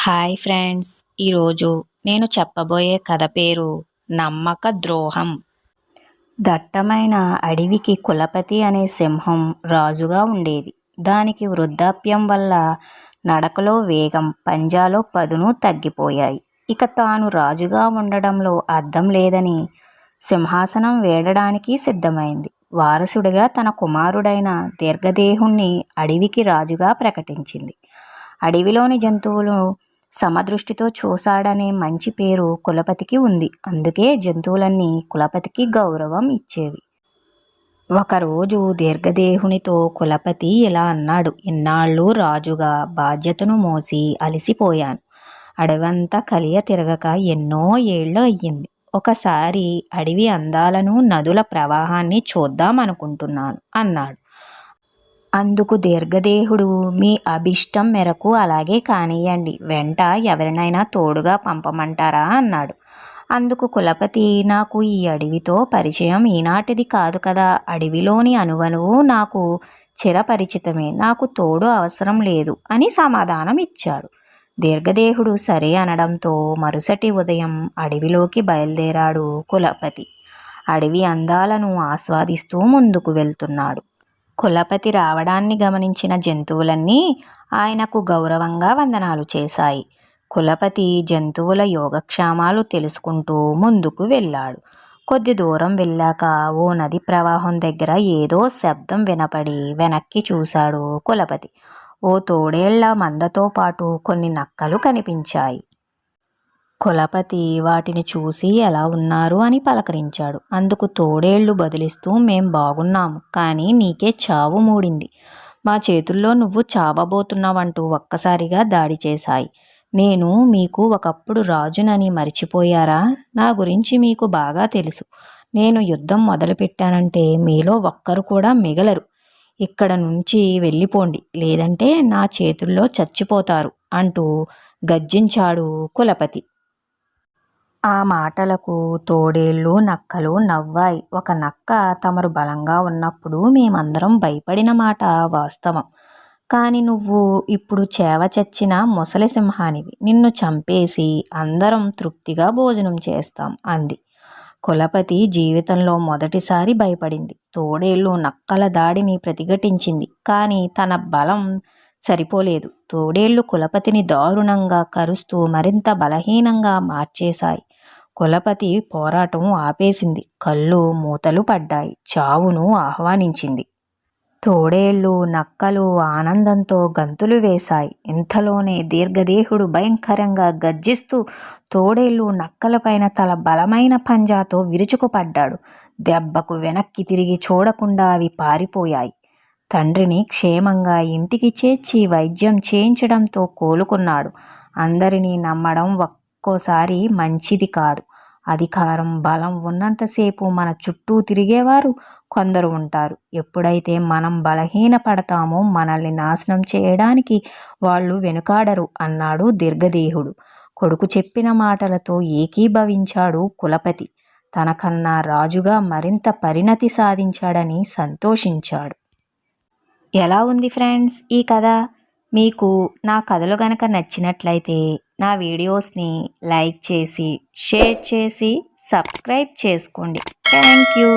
Hi friends ఈరోజు నేను చెప్పబోయే కథ పేరు నమ్మక ద్రోహం. దట్టమైన అడవికి కులపతి అనే సింహం రాజుగా ఉండేది. దానికి వృద్ధాప్యం వల్ల నడకలో వేగం పంజాలో పదును తగ్గిపోయాయి. ఇక తాను రాజుగా ఉండడంలో అర్థం లేదని సింహాసనం వేడడానికి సిద్ధమైంది. వారసుడిగా తన కుమారుడైన దీర్ఘదేహుణ్ణి అడవికి రాజుగా ప్రకటించింది. అడవిలోని జంతువులు సమదృష్టితో చూశాడనే మంచి పేరు కులపతికి ఉంది. అందుకే జంతువులన్నీ కులపతికి గౌరవం ఇచ్చేవి. ఒకరోజు దీర్ఘదేహునితో కులపతి ఇలా అన్నాడు. ఇన్నాళ్ళు రాజుగా బాధ్యతను మోసి అలసిపోయాను. అడవంతా కలియ తిరగక ఎన్నో ఏళ్ళు అయ్యింది. ఒకసారి అడవి అందాలను నదుల ప్రవాహాన్ని చూద్దామనుకుంటున్నాను అన్నాడు. అందుకు దీర్ఘదేహుడు మీ అభిష్టం మేరకు అలాగే కానియండి. వెంట ఎవరినైనా తోడుగా పంపమంటారా? అన్నాడు. అందుకు కులపతి నాకు ఈ అడవితో పరిచయం ఈనాటిది కాదు కదా. అడవిలోని అనువనువు నాకు చిరపరిచితమే. నాకు తోడు అవసరం లేదు అని సమాధానం ఇచ్చాడు దీర్ఘదేహుడు సరే అనడంతో మరుసటి ఉదయం అడవిలోకి బయలుదేరాడు కులపతి. అడవి అందాలను ఆస్వాదిస్తూ ముందుకు వెళ్తున్నాడు. కులపతి రావడాన్ని గమనించిన జంతువులన్నీ ఆయనకు గౌరవంగా వందనాలు చేశాయి. కులపతి జంతువుల యోగక్షేమాలు తెలుసుకుంటూ ముందుకు వెళ్ళాడు. కొద్ది దూరం వెళ్ళాక ఓ నది ప్రవాహం దగ్గర ఏదో శబ్దం వినపడి వెనక్కి చూశాడు కులపతి. ఓ తోడేళ్ళ మందతో పాటు కొన్ని నక్కలు కనిపించాయి. కులపతి వాటిని చూసి ఎలా ఉన్నారు అని పలకరించాడు. అందుకు తోడేళ్ళు బదిలిస్తూ మేం బాగున్నాము కానీ నీకే చావు మూడింది. మా చేతుల్లో నువ్వు చావబోతున్నావంటూ ఒక్కసారిగా దాడి చేశాయి. నేను మీకు ఒకప్పుడు రాజునని మర్చిపోయారా? నా గురించి మీకు బాగా తెలుసు. నేను యుద్ధం మొదలుపెట్టానంటే మీలో ఒక్కరు కూడా మిగలరు. ఇక్కడ నుంచి వెళ్ళిపోండి లేదంటే నా చేతుల్లో చచ్చిపోతారు అంటూ గర్జించాడు కులపతి. ఆ మాటలకు తోడేళ్ళు నక్కలు నవ్వాయి. ఒక నక్క తమరు బలంగా ఉన్నప్పుడు మేమందరం భయపడిన మాట వాస్తవం. కానీ నువ్వు ఇప్పుడు చేవ చచ్చిన ముసలి సింహానివి. నిన్ను చంపేసి అందరం తృప్తిగా భోజనం చేస్తాం అంది. కులపతి జీవితంలో మొదటిసారి భయపడింది. తోడేళ్ళు నక్కల దాడిని ప్రతిఘటించింది. కానీ తన బలం సరిపోలేదు. తోడేళ్ళు కులపతిని దారుణంగా కరుస్తూ మరింత బలహీనంగా మార్చేశాయి. కులపతి పోరాటం ఆపేసింది. కళ్ళు మూతలు పడ్డాయి. చావును ఆహ్వానించింది. తోడేళ్ళు నక్కలు ఆనందంతో గంతులు వేశాయి. ఇంతలోనే దీర్ఘదేహుడు భయంకరంగా గర్జిస్తూ తోడేళ్ళు నక్కలపైన తల బలమైన పంజాతో విరుచుకుపడ్డాడు. దెబ్బకు వెనక్కి తిరిగి చూడకుండా అవి పారిపోయాయి. తండ్రిని క్షేమంగా ఇంటికి చేర్చి వైద్యం చేయించడంతో కోలుకున్నాడు. అందరినీ నమ్మడం ఒక్కోసారి మంచిది కాదు. అధికారం బలం ఉన్నంతసేపు మన చుట్టూ తిరిగేవారు కొందరు ఉంటారు. ఎప్పుడైతే మనం బలహీన పడతామో మనల్ని నాశనం చేయడానికి వాళ్ళు వెనుకాడరు అన్నాడు దీర్ఘదేహుడు. కొడుకు చెప్పిన మాటలతో ఏకీభవించాడు కులపతి. తనకన్నా రాజుగా మరింత పరిణతి సాధించాడని సంతోషించాడు. ఎలా ఉంది ఫ్రెండ్స్ ఈ కథ? మీకు నా కథలు గనక నచ్చినట్లయితే నా వీడియోస్ని లైక్ చేసి షేర్ చేసి సబ్స్క్రైబ్ చేసుకోండి. Thank you.